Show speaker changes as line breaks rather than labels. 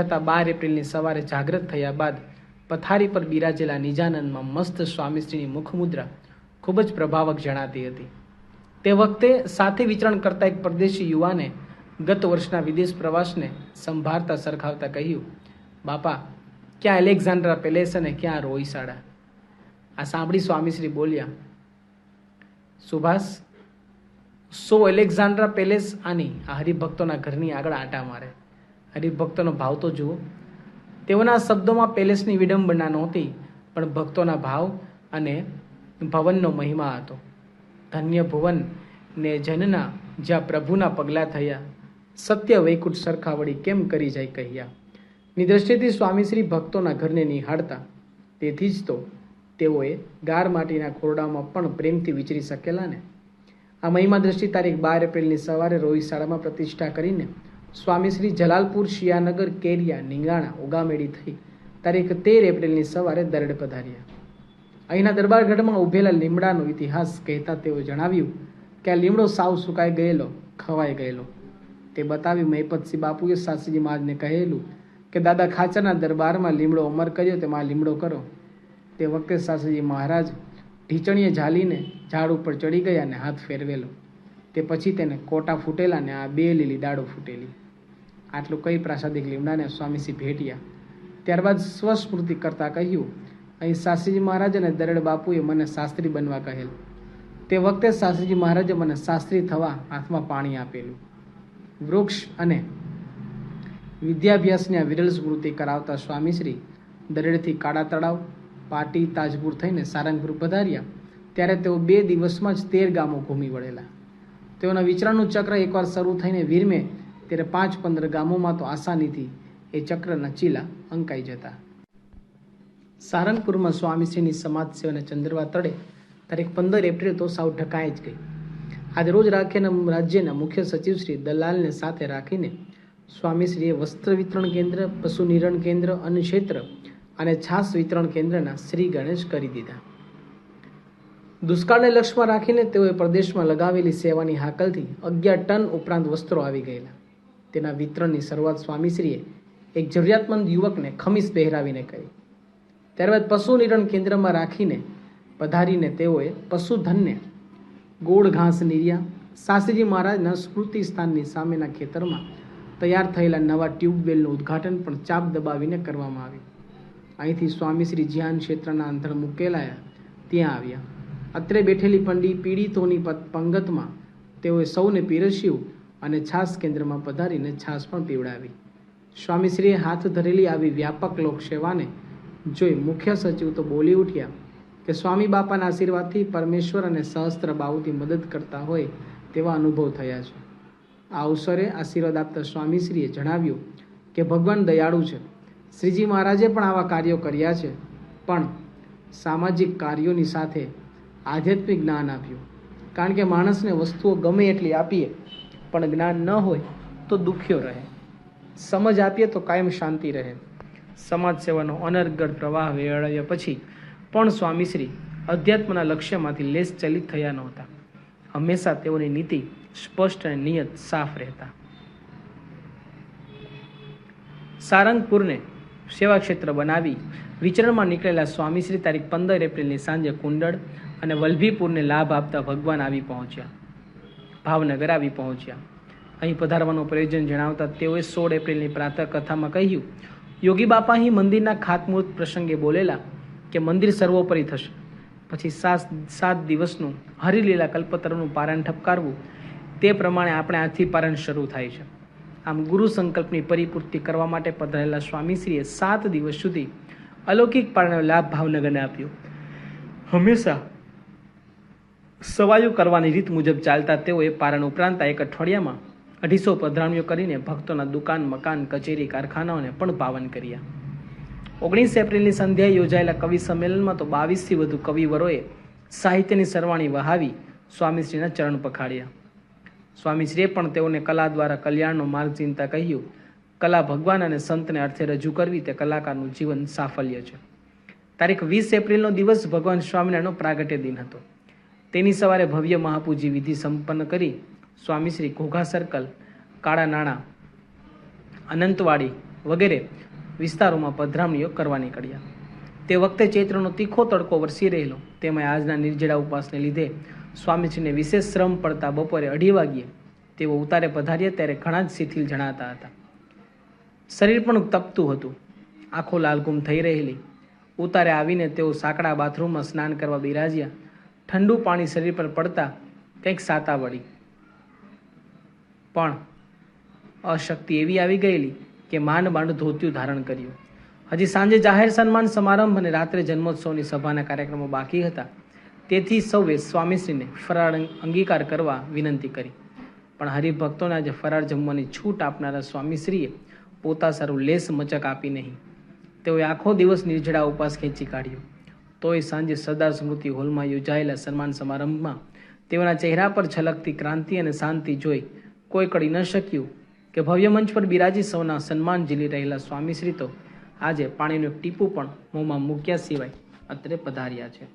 છતાં બાર એપ્રિલની સવારે જાગૃત થયા બાદ પથારી પર બિરાજેલા નિજાનંદમાં મસ્ત સ્વામીશ્રીની મુખમુદ્રા ખૂબ જ પ્રભાવક જણાતી હતી. તે વખતે સાથે વિચરણ કરતા એક પરદેશી યુવાને ગત વર્ષના વિદેશ પ્રવાસને સંભાળતા સરખાવતા કહ્યું, બાપા, ક્યાં એલેક્ઝાન્ડ્રા પેલેસ અને ક્યાં રોઈશાળા આ સાંભળી સ્વામીશ્રી બોલ્યા, સુભાષ, સો એલેક્ઝાન્ડ્રા પેલેસ આની આ હરિભક્તોના ઘરની આગળ આંટા મારે. હરિભક્તોનો ભાવ તો જુઓ. તેઓના શબ્દોમાં પેલેસની વિડંબના નહોતી, પણ ભક્તોના ભાવ અને ભવનનો મહિમા હતો. ધન્ય ભુવન ને જનના, જ્યાં પ્રભુના પગલાં થયા, સત્ય વૈકુંઠ સરખાવડી કેમ કરી જાય કહ્યા. ની દ્રષ્ટિથી સ્વામીશ્રી ભક્તોના ઘરને નિહાળતા, તેથી જ તો તેઓએ ગાર માટીના ખોરડામાં પણ પ્રેમથી વિચરી શકેલા ને આ મહિમા દ્રષ્ટિ તારીખ બાર એપ્રિલની સવારે રોહિત શાળામાં પ્રતિષ્ઠા કરીને સ્વામીશ્રી જલાલપુર શિયાનગર કેરિયા નીંગાણા ઉગામેડી થઈ તારીખ તેર એપ્રિલની સવારે દરડ પધાર્યા. અહીંના દરબારગઢમાં ઉભેલા લીમડાનો ઇતિહાસ કહેતા તેઓ જણાવ્યું કે આ લીમડો સાવ સુકાઈ ગયેલો, ખવાઈ ગયેલો. તે બતાવી મહિપતસિંહ બાપુએ સાસરીજી મહાજને કહેલું કે, દાદા ખાચરના દરબારમાં લીમડો અમર કર્યો તેમાં લીમડો કરો. તે વખતે સાસરીજી મહારાજ ઢીચણીએ ઝાલીને ઝાડ ઉપર ચડી ગયા અને હાથ ફેરવેલો. તે પછી તેને કોટા ફૂટેલા ને આ બે લીલી દાડો ફૂટેલી. આટલું કઈ પ્રાસાદિક લીમડાને સ્વામીસી ભેટ્યા. ત્યારબાદ સ્વસ્મૃતિ કરતા કહ્યું, અહીં શાસ્ત્રીજી મહારાજ અને દરડ બાપુએ મને શાસ્ત્રી બનવા કહેલ. તે વખતે શાસ્ત્રીજી મહારાજે મને શાસ્ત્રી થવા હાથમાં પાણી આપેલું. વૃક્ષ અને વિદ્યાભ્યાસની આ વિરલ સ્મૃતિ કરાવતા સ્વામીશ્રી દરેડથી કાળા તળાવ, પાટી, તાજપુર થઈને સારંગપુર પધાર્યા. ત્યારે તેઓ બે દિવસમાં જ તેર ગામો ઘૂમી વળેલા. તેઓના વિચરણનું ચક્ર એકવાર શરૂ થઈને વીરમે ત્યારે પાંચ પંદર ગામોમાં તો આસાનીથી એ ચક્રના ચીલા અંકાઈ જતા. સારંગપુરમાં સ્વામીશ્રીની સમાજ સેવાના ચંદ્રવા તળે તારીખ પંદર એપ્રિલ તો સાવ ઢકાઈ જ ગઈ. આજે રોજ રાખીને રાજ્યના મુખ્ય સચિવ શ્રી દલાલને સાથે રાખીને સ્વામીશ્રીએ વસ્ત્ર વિતરણ કેન્દ્ર, પશુ નિરણ કેન્દ્ર અન્ન ક્ષેત્ર અને છાસ વિતરણ કેન્દ્રના શ્રી ગણેશ કરી દીધા. દુષ્કાળને લક્ષ્યમાં રાખીને તેઓએ પ્રદેશમાં લગાવેલી સેવાની હાકલથી અગિયાર ટન ઉપરાંત વસ્ત્રો આવી ગયેલા. તેના વિતરણની શરૂઆત સ્વામીશ્રીએ એક જરૂરિયાતમંદ યુવકને ખમીસ પહેરાવીને કરી. ત્યારબાદ પશુ નિરણ કેન્દ્રમાં રાખીને પધારીને તેઓએ પશુધનને ગોળ ઘાસ નિર્યા. શાસ્ત્રીજી મહારાજના સ્મૃતિ સ્થાનની સામેના ખેતરમાં તૈયાર થયેલા નવા ટ્યુબવેલનું ઉદ્ઘાટન પણ ચાપ દબાવીને કરવામાં આવ્યું. અહીંથી સ્વામીશ્રી જ્ઞાન ક્ષેત્રના અંતર મુકેલાયા, ત્યાં આવ્યા. અત્રે બેઠેલી પંડી પીડિતોની પંગતમાં તેઓએ સૌને પીરસ્યું અને છાસ કેન્દ્રમાં પધારીને છાસ પણ પીવડાવી. સ્વામીશ્રીએ હાથ ધરેલી આવી વ્યાપક લોકસેવાને જોઈ મુખ્ય સચિવ તો બોલી ઉઠ્યા કે સ્વામી બાપાના આશીર્વાદથી પરમેશ્વર અને સહસ્ત્ર બાહુથી મદદ કરતા હોય તેવા અનુભવ થયા છે. આ અવસરે આશીર્વાદ આપતા સ્વામીશ્રીએ જણાવ્યું કે ભગવાન દયાળુ છે. શ્રીજી મહારાજે પણ આવા કાર્યો કર્યા છે. પણ સામાજિક કાર્યોની સાથે આધ્યાત્મિક જ્ઞાન આપ્યું. કારણ કે માણસને વસ્તુઓ ગમે એટલી આપીએ, પણ જ્ઞાન ન હોય તો દુખ્યો રહે. સમજ આપીએ તો કાયમ શાંતિ રહે. સમાજ સેવાનો અનર્ગળ પ્રવાહ વેળવ્યા પછી પણ સ્વામીશ્રી અધ્યાત્મના લક્ષ્યમાંથી લેસ ચલિત થયા નહોતા. હંમેશા તેઓની નીતિ સ્પષ્ટ અને નિયત સાફ રહેતા. સારંગપુરને સેવા ક્ષેત્ર બનાવી વિચરણમાં નીકળેલા સ્વામીશ્રી તારીખ પંદર એપ્રિલની સાંજે કુંડળ અને વલ્લભીપુરને લાભ આપતા ભગવાન આવી પહોંચ્યા. ભાવનગર આવી પહોંચ્યા. અહીં પધારવાનું પ્રયોજન જણાવતા તેઓએ સોળ એપ્રિલની પ્રાતઃ કથામાં કહ્યું, યોગી બાપા અહીં મંદિરના ખાતમુહૂર્ત પ્રસંગે બોલેલા કે મંદિર સર્વોપરી થશે. પછી સાત સાત દિવસનું હરિલીલા કલ્પતરુનું પારણ ઠપકારવું, તે પ્રમાણે આપણે આજથી પારણ શરૂ થાય છે. આમ ગુરુ સંકલ્પની પરિપૂર્તિ કરવા માટે પધારેલા સ્વામીશ્રીએ સાત દિવસ સુધી અલૌકિક પારણનો લાભ ભાવનગરને આપ્યો. હંમેશા સવાયું કરવાની રીત મુજબ ચાલતા તેઓએ પારણ ઉપરાંત એક અઠવાડિયામાં અઢીસો પધરામણીઓ કરીને ભક્તોના દુકાન, મકાન, કચેરી, કારખાનાઓને પણ પાવન કર્યા. ઓગણીસ એપ્રિલની સંધ્યાએ યોજાયેલા કવિ સંમેલનમાં તો બાવીસથી વધુ કવિવરોએ સાહિત્યની સરવાણી વહાવી સ્વામીશ્રીના ચરણ પખાડ્યા. સ્વામીશ્રીએ પણ તેઓને કલા દ્વારા કલ્યાણનો માર્ગ ચિંતા કહ્યું. કલા ભગવાન અને સંતને અર્થે રજૂ કરવી તે કલાકારનું જીવન સાફલ્ય છે. તારીખ વીસ એપ્રિલનો દિવસ ભગવાન સ્વામિનારાયણનો પ્રાગટ્ય દિન હતો. તેની સવારે ભવ્ય મહાપૂજી વિધિ સંપન્ન કરી સ્વામીશ્રી ઘોઘા સર્કલ કાળા નાણાં, અનંતવાડી વગેરે વિસ્તારોમાં પધરામણીઓ કરવા નીકળ્યા. તે વખતે ચૈત્રનો તીખો તડકો વરસી રહેલો. તેમાં આજના નિર્જળા ઉપવાસને લીધે સ્વામીજીને વિશેષ શ્રમ પડતા બપોરે અઢી વાગ્યે તેઓ ઉતારે પધાર્યા ત્યારે ઘણા જ શિથિલ જણાતા હતા. શરીર પણ તપતું હતું. આંખો લાલગુમ થઈ રહેલી. ઉતારે આવીને તેઓ સાંકડા બાથરૂમમાં સ્નાન કરવા બિરાજ્યા. ઠંડુ પાણી શરીર પર પડતા કંઈક સાતા વળી. પણ અશક્તિ એવી આવી ગયેલી કે માંડ માંડ ધોત્યું ધારણ કર્યું. હજી સાંજે જાહેર સન્માન સમારંભ અને રાત્રે જન્મોત્સવની સભાના કાર્યક્રમો બાકી હતા. તેથી સૌએ સ્વામીશ્રીને ફરાળ અંગીકાર કરવા વિનંતી કરી. પણ હરિભક્તોને આજે ફરાળ જમવાની છૂટ આપનારા સ્વામીશ્રીએ પોતા સારું લેસ મચક આપી નહીં. તેઓએ આખો દિવસ નિર્જળા ઉપવાસ ખેંચી કાઢ્યો. તોય સાંજે સરદાર સ્મૃતિ હોલમાં યોજાયેલા સન્માન સમારંભમાં તેઓના ચહેરા પર છલકતી ક્રાંતિ અને શાંતિ જોઈ કોઈ કળી ન શક્યું કે ભવ્ય મંચ પર બિરાજી સૌના સન્માન ઝીલી રહેલા સ્વામીશ્રી તો આજે પાણીનું ટીપું પણ મોંમાં મૂક્યા સિવાય અત્રે પધાર્યા છે.